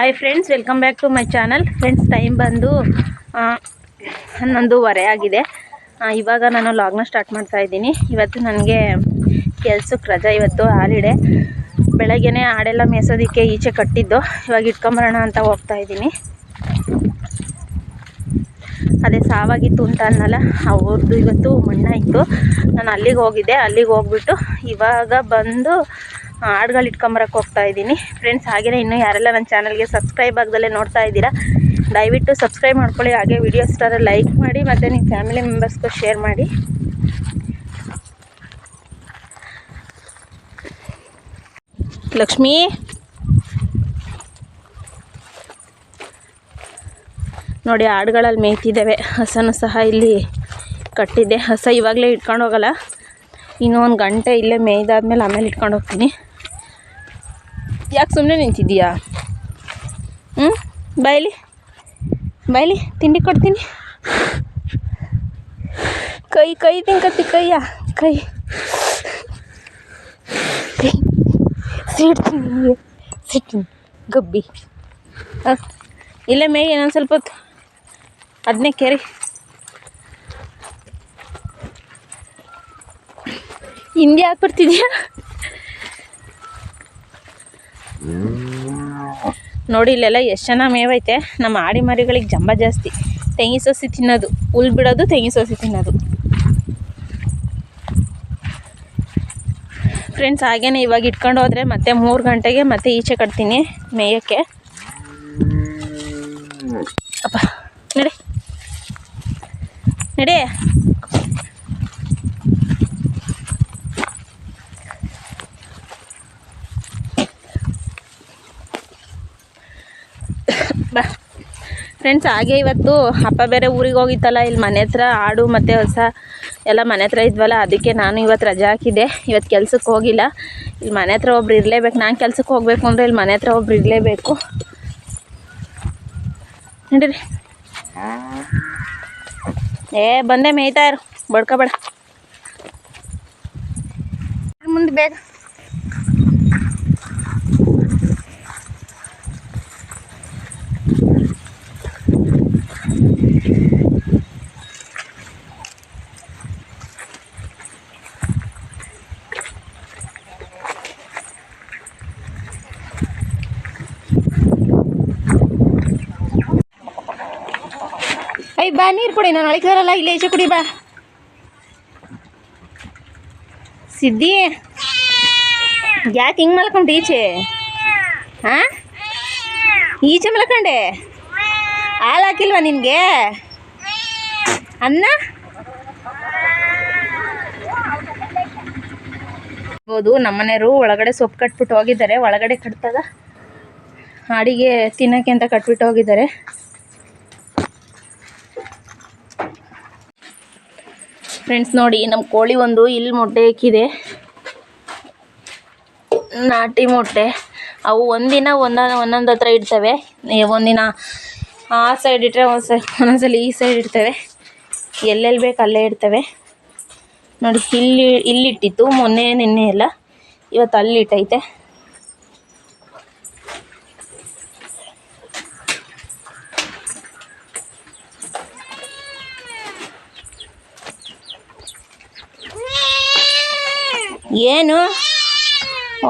Hi friends welcome back to my channel friends time ಬಂದು ಹನ್ನೊಂದುವರೆ ಆಗಿದೆ. ಇವಾಗ ನಾನು ಲಾಗ್ನ ಸ್ಟಾರ್ಟ್ ಮಾಡ್ತಾ ಇದ್ದೀನಿ. ಇವತ್ತು ನನಗೆ ಕೆಲ್ಸಕ್ಕೆ ರಜಾ ಇವತ್ತು ಹಾಲಿಡೆ. ಬೆಳಗ್ಗೆನೇ ಹಾಡೆಲ್ಲ ಮೇಯ್ಸೋದಕ್ಕೆ ಈಚೆ ಕಟ್ಟಿದ್ದು. ಇವಾಗ ಇಟ್ಕೊಂಬರೋಣ ಅಂತ ಹೋಗ್ತಾ ಇದ್ದೀನಿ. ಅದೇ ಸಾವಾಗಿತ್ತು ಅಂತ ಅನ್ನಲ್ಲ ಅವ್ರದ್ದು ಇವತ್ತು ಮಣ್ಣಾಯಿತು. ನಾನು ಅಲ್ಲಿಗೆ ಹೋಗಿದ್ದೆ. ಅಲ್ಲಿಗೆ ಹೋಗ್ಬಿಟ್ಟು ಇವಾಗ ಬಂದು ಹಾಡುಗಳು ಇಟ್ಕೊಂಬರಕ್ಕೆ ಹೋಗ್ತಾ ಇದ್ದೀನಿ. ಫ್ರೆಂಡ್ಸ್ ಹಾಗೆಯೇ ಇನ್ನೂ ಯಾರೆಲ್ಲ ನನ್ನ ಚಾನಲ್ಗೆ ಸಬ್ಸ್ಕ್ರೈಬ್ ಆಗದಲ್ಲೇ ನೋಡ್ತಾ ಇದ್ದೀರಾ, ದಯವಿಟ್ಟು ಸಬ್ಸ್ಕ್ರೈಬ್ ಮಾಡ್ಕೊಳ್ಳಿ, ಹಾಗೆ ವಿಡಿಯೋ ಇಷ್ಟಾದ್ರೆ ಲೈಕ್ ಮಾಡಿ, ಮತ್ತು ನಿಮ್ಮ ಫ್ಯಾಮಿಲಿ ಮೆಂಬರ್ಸ್ಗೂ ಶೇರ್ ಮಾಡಿ. ಲಕ್ಷ್ಮೀ? ನೋಡಿ ಆಡುಗಳಲ್ಲಿ ಮೇಯ್ತಿದ್ದಾವೆ. ಹಸನು ಸಹ ಇಲ್ಲಿ ಕಟ್ಟಿದ್ದೆ. ಹಸ ಇವಾಗಲೇ ಇಟ್ಕೊಂಡು ಹೋಗಲ್ಲ. ಇನ್ನೂ ಒಂದು ಗಂಟೆ ಇಲ್ಲೇ ಮೇಯ್ದಾದ್ಮೇಲೆ ಆಮೇಲೆ ಇಟ್ಕೊಂಡು ಹೋಗ್ತೀನಿ. ಸುಮ್ಮನೆ ನಿಂತಿದ್ದೀಯಾ ಹ್ಞೂ ಬಾಯ್ಲಿ ಬಾಯ್ಲಿ ತಿಂಡಿ ಕೊಡ್ತೀನಿ ಕೈ ಕೈ ತಿನ್ಕತ್ತಿ ಕೈಯ ಕೈ ಸಿಡ್ತೀನಿ ಸಿಡ್ತೀನಿ ಗಬ್ಬಿ ಆ, ಇಲ್ಲೇ ಮೇಯ್ ಇನ್ನೊಂದು ಸ್ವಲ್ಪ ಹೊತ್ತು ಅದನ್ನೇ ಕೆರಿ ಹಿಂದೆ ಯಾಕೆ ಬರ್ತಿದ್ಯಾ ನೋಡಿ, ಇಲ್ಲೆಲ್ಲ ಎಷ್ಟು ಚೆನ್ನಾಗಿ ಮೇವೈತೆ. ನಮ್ಮ ಆಡಿ ಮರಿಗಳಿಗೆ ಜಂಬ ಜಾಸ್ತಿ. ತೆಂಗಿ ಸಸಿ ತಿನ್ನೋದು. ಹುಲ್ ಬಿಡೋದು, ತೆಂಗಿ ಸಸಿ ತಿನ್ನೋದು. ಫ್ರೆಂಡ್ಸ್ ಹಾಗೇನೆ ಇವಾಗ ಇಟ್ಕೊಂಡು ಹೋದರೆ ಮತ್ತೆ ಮೂರು ಗಂಟೆಗೆ ಮತ್ತೆ ಈಚೆ ಕಟ್ತೀನಿ ಮೇಯಕ್ಕೆ. ಅಪ್ಪ, ನಡಿ. ನಡಿ. ಫ್ರೆಂಡ್ಸ್ ಹಾಗೆ ಇವತ್ತು ಅಪ್ಪ ಬೇರೆ ಊರಿಗೆ ಹೋಗಿತ್ತಲ್ಲ, ಇಲ್ಲಿ ಮನೆ ಹತ್ರ ಆಡು ಮತ್ತು ಹೊಸ ಎಲ್ಲ ಮನೆ ಹತ್ರ ಇದ್ವಲ್ಲ, ಅದಕ್ಕೆ ನಾನು ಇವತ್ತು ರಜೆ ಹಾಕಿದ್ದೆ. ಇವತ್ತು ಕೆಲ್ಸಕ್ಕೆ ಹೋಗಿಲ್ಲ. ಇಲ್ಲಿ ಮನೆ ಹತ್ರ ಒಬ್ರು ಇರಲೇಬೇಕು. ನಾನು ಕೆಲ್ಸಕ್ಕೆ ಹೋಗಬೇಕು ಅಂದರೆ ಇಲ್ಲಿ ಮನೆ ಹತ್ರ ಒಬ್ರು ಇರಲೇಬೇಕು. ನೋಡಿರಿ. ಏ, ಬಂದೆ ಮೇಯ್ತಾ ಇರು. ಬಡ್ಕೋಬೇಡ. ಮುಂದೆ ಬೇಗ. ನೀರು ಕುಡಿ, ನಾನು ಒಳಗೆ ಬರಲ್ಲ, ಇಲ್ಲೇ ಈಚೆ ಕುಡಿ ಬಾ. ಸಿದ್ದಿ? ಯಾಕೆ ಹಿಂಗೆ ಮಲ್ಕೊಂಡು ಈಚೆ? ಹಾ? ಈಚೆ ಮಲ್ಕೊಂಡೆ? ಹಾಲು ಹಾಕಿಲ್ವಾ ನಿನಗೆ? ಅನ್ನ? ಹೌದು ನಮ್ಮನೆಯವರು ಒಳಗಡೆ ಸೊಪ್ಪು ಕಟ್ಬಿಟ್ಟು ಹೋಗಿದ್ದಾರೆ, ಒಳಗಡೆ ಕಟ್ತದ ಅಡಿಗೆ ತಿನ್ನೋಕ್ಕೆ ಅಂತ ಕಟ್ಬಿಟ್ಟು ಹೋಗಿದ್ದಾರೆ. ಫ್ರೆಂಡ್ಸ್ ನೋಡಿ ನಮ್ಮ ಕೋಳಿ ಒಂದು ಇಲ್ಲಿ ಮೊಟ್ಟೆ ಇಕ್ಕಿದೆ ನಾಟಿ ಮೊಟ್ಟೆ. ಅವು ಒಂದಿನ ಒಂದೊಂದು ಒಂದೊಂದು ಹತ್ರ ಇಡ್ತವೆ. ಒಂದಿನ ಆ ಸೈಡ್ ಇಟ್ಟರೆ ಒಂದು ಸೈ ಒಂದೊಂದ್ಸಲ ಈ ಸೈಡ್ ಇಡ್ತವೆ. ಎಲ್ಲೆಲ್ಲಿ ಬೇಕು ಅಲ್ಲೇ ಇಡ್ತವೆ. ನೋಡಿ, ಇಲ್ಲಿ ಇಲ್ಲಿಟ್ಟಿತ್ತು, ಮೊನ್ನೆ ನಿನ್ನೆ ಎಲ್ಲ. ಇವತ್ತು ಅಲ್ಲಿ ಏನು?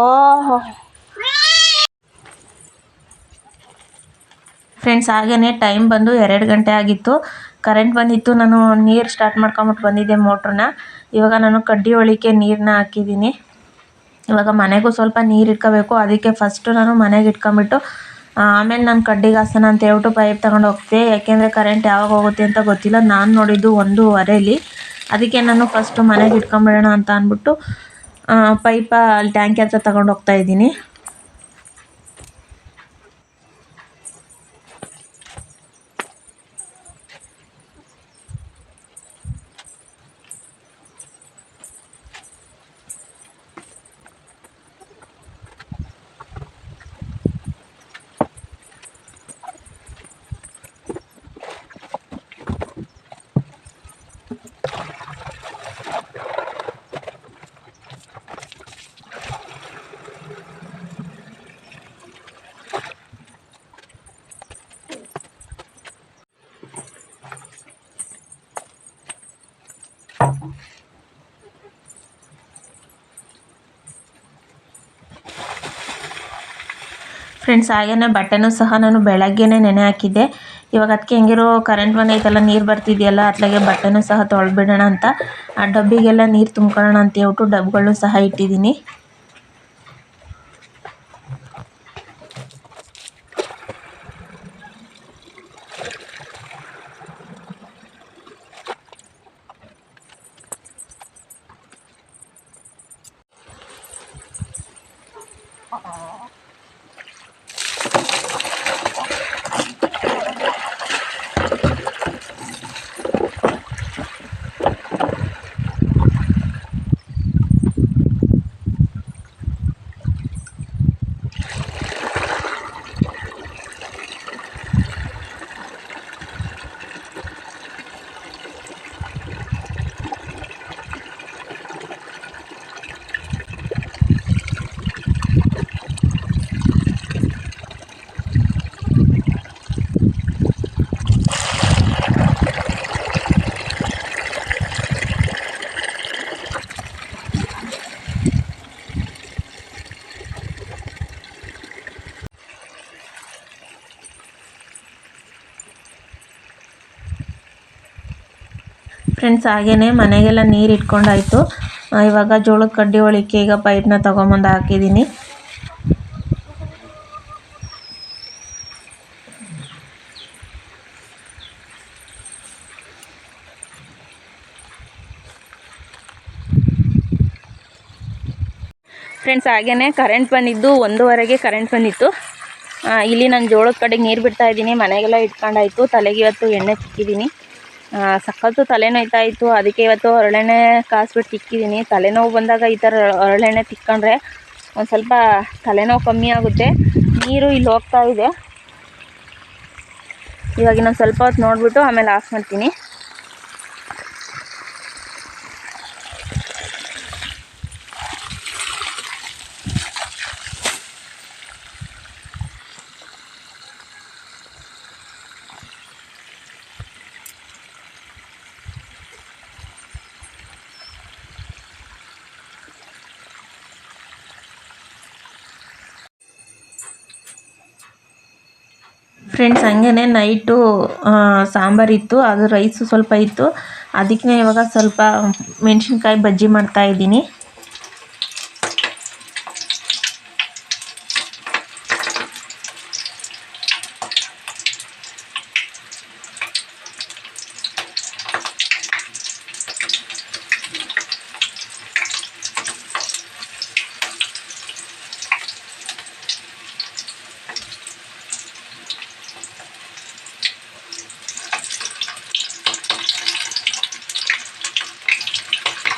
ಓಹೋ. ಫ್ರೆಂಡ್ಸ್ ಹಾಗೇ ಟೈಮ್ ಬಂದು ಎರಡು ಗಂಟೆ ಆಗಿತ್ತು. ಕರೆಂಟ್ ಬಂದಿತ್ತು, ನಾನು ನೀರು ಸ್ಟಾರ್ಟ್ ಮಾಡ್ಕೊಂಬಿಟ್ಟು ಬಂದಿದ್ದೆ ಮೋಟ್ರನ್ನ ಇವಾಗ ನಾನು ಕಡ್ಡಿ ಒಳಿಕೆ ನೀರನ್ನ ಹಾಕಿದ್ದೀನಿ. ಇವಾಗ ಮನೆಗೂ ಸ್ವಲ್ಪ ನೀರು ಇಟ್ಕೋಬೇಕು. ಅದಕ್ಕೆ ಫಸ್ಟು ನಾನು ಮನೆಗೆ ಇಟ್ಕೊಂಬಿಟ್ಟು ಆಮೇಲೆ ನಾನು ಕಡ್ಡಿಗೆ ಹಾಸನ ಅಂತ ಹೇಳ್ಬಿಟ್ಟು ಪೈಪ್ ತಗೊಂಡು ಹೋಗ್ತೆ. ಯಾಕೆಂದರೆ ಕರೆಂಟ್ ಯಾವಾಗ ಹೋಗುತ್ತೆ ಅಂತ ಗೊತ್ತಿಲ್ಲ. ನಾನು ನೋಡಿದ್ದು ಒಂದೂವರೆಲಿ. ಅದಕ್ಕೆ ನಾನು ಫಸ್ಟು ಮನೆಗೆ ಇಟ್ಕೊಂಬಿಡೋಣ ಅಂತ ಅಂದ್ಬಿಟ್ಟು ಪೈಪ ಅಲ್ಲಿ ಟ್ಯಾಂಕಿ ಹತ್ರ ತಗೊಂಡು ಹೋಗ್ತಾ ಇದ್ದೀನಿ. ಫ್ರೆಂಡ್ಸ್ ಹಾಗೆಯೇ ಬಟ್ಟೆನೂ ಸಹ ನಾನು ಬೆಳಗ್ಗೆನೇ ನೆನೆ ಹಾಕಿದ್ದೆ. ಇವಾಗ ಅದಕ್ಕೆ ಹೆಂಗಿರೋ ಕರೆಂಟ್ ಮನೆ ಐತೆಲ್ಲ, ನೀರು ಬರ್ತಿದೆಯಲ್ಲ ಅತ್ಲಾಗೆ ಬಟ್ಟೆನೂ ಸಹ ತೊಳೆದ್ಬಿಡೋಣ ಅಂತ. ಆ ಡಬ್ಬಿಗೆಲ್ಲ ನೀರು ತುಂಬ್ಕೊಳ್ಳೋಣ ಅಂತ ಹೇಳ್ಬಿಟ್ಟು ಡಬ್ಗಳನ್ನೂ ಸಹ ಇಟ್ಟಿದ್ದೀನಿ. ಫ್ರೆಂಡ್ಸ್ ಹಾಗೇನೆ ಮನೆಗೆಲ್ಲ ನೀರು ಇಟ್ಕೊಂಡಾಯ್ತು. ಇವಾಗ ಜೋಳದ ಕಡ್ಡಿ ಒಳಕ್ಕೆ ಈಗ ಪೈಪ್ನ ತೊಗೊಂಬಂದು ಹಾಕಿದ್ದೀನಿ ಫ್ರೆಂಡ್ಸ್ ಹಾಗೇ ಕರೆಂಟ್ ಬಂದಿದ್ದು ಒಂದೂವರೆಗೆ ಕರೆಂಟ್ ಬಂದಿತ್ತು. ಇಲ್ಲಿ ನಾನು ಜೋಳದ ಕಡೆಗೆ ನೀರು ಬಿಡ್ತಾ ಇದ್ದೀನಿ ಮನೆಗೆಲ್ಲ ಇಟ್ಕೊಂಡಾಯ್ತು. ತಲೆಗೆ ಇವತ್ತು ಎಣ್ಣೆ ತಿಕ್ಕಿದ್ದೀನಿ ಆ, ಸಖತ್ತು ತಲೆನೋಯ್ತಾ ಇತ್ತು ಅದಕ್ಕೆ ಇವತ್ತು ಹರಳೆಣ್ಣೆ ಕಾಸ್ಬಿಟ್ಟು ತಿಕ್ಕಿದ್ದೀನಿ. ತಲೆನೋವು ಬಂದಾಗ ಈ ಥರ ಹರಳೆಣ್ಣೆ ತಿಕ್ಕೊಂಡ್ರೆ ಒಂದು ಸ್ವಲ್ಪ ತಲೆನೋವು ಕಮ್ಮಿ ಆಗುತ್ತೆ. ನೀರು ಇಲ್ಲಿ ಹೋಗ್ತಾ ಇದೆ. ಇವಾಗ ಇನ್ನೊಂದು ಸ್ವಲ್ಪ ಹೊತ್ತು ನೋಡಿಬಿಟ್ಟು ಆಮೇಲೆ ಆಫ್ ಮಾಡ್ತೀನಿ. ಫ್ರೆಂಡ್ಸ್ ಹಂಗೇ ನೈಟು ಸಾಂಬಾರಿತ್ತು ಅದು ರೈಸು ಸ್ವಲ್ಪ ಇತ್ತು. ಅದಕ್ಕೆ ಇವಾಗ ಸ್ವಲ್ಪ ಮೆಣಸಿನ್ಕಾಯಿ ಬಜ್ಜಿ ಮಾಡ್ತಾ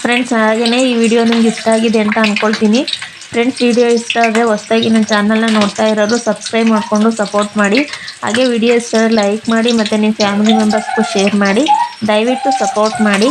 ಫ್ರೆಂಡ್ಸ್ ಹಾಗೆಯೇ ಈ ವಿಡಿಯೋ ನಿಮ್ಗೆ ಇಷ್ಟ ಆಗಿದೆ ಅಂತ ಅಂದ್ಕೊಳ್ತೀನಿ ಫ್ರೆಂಡ್ಸ್ ವಿಡಿಯೋ ಇಷ್ಟ ಆದರೆ ಹೊಸ್ದಾಗಿ ನನ್ನ ಚಾನಲ್ನ ನೋಡ್ತಾ ಇರೋರು ಸಬ್ಸ್ಕ್ರೈಬ್ ಮಾಡಿಕೊಂಡು ಸಪೋರ್ಟ್ ಮಾಡಿ. ಹಾಗೆ ವಿಡಿಯೋ ಇಷ್ಟ ಲೈಕ್ ಮಾಡಿ ಮತ್ತು ನಿಮ್ಮ ಫ್ಯಾಮಿಲಿ ಮೆಂಬರ್ಸ್ಗೂ ಶೇರ್ ಮಾಡಿ. ದಯವಿಟ್ಟು ಸಪೋರ್ಟ್ ಮಾಡಿ.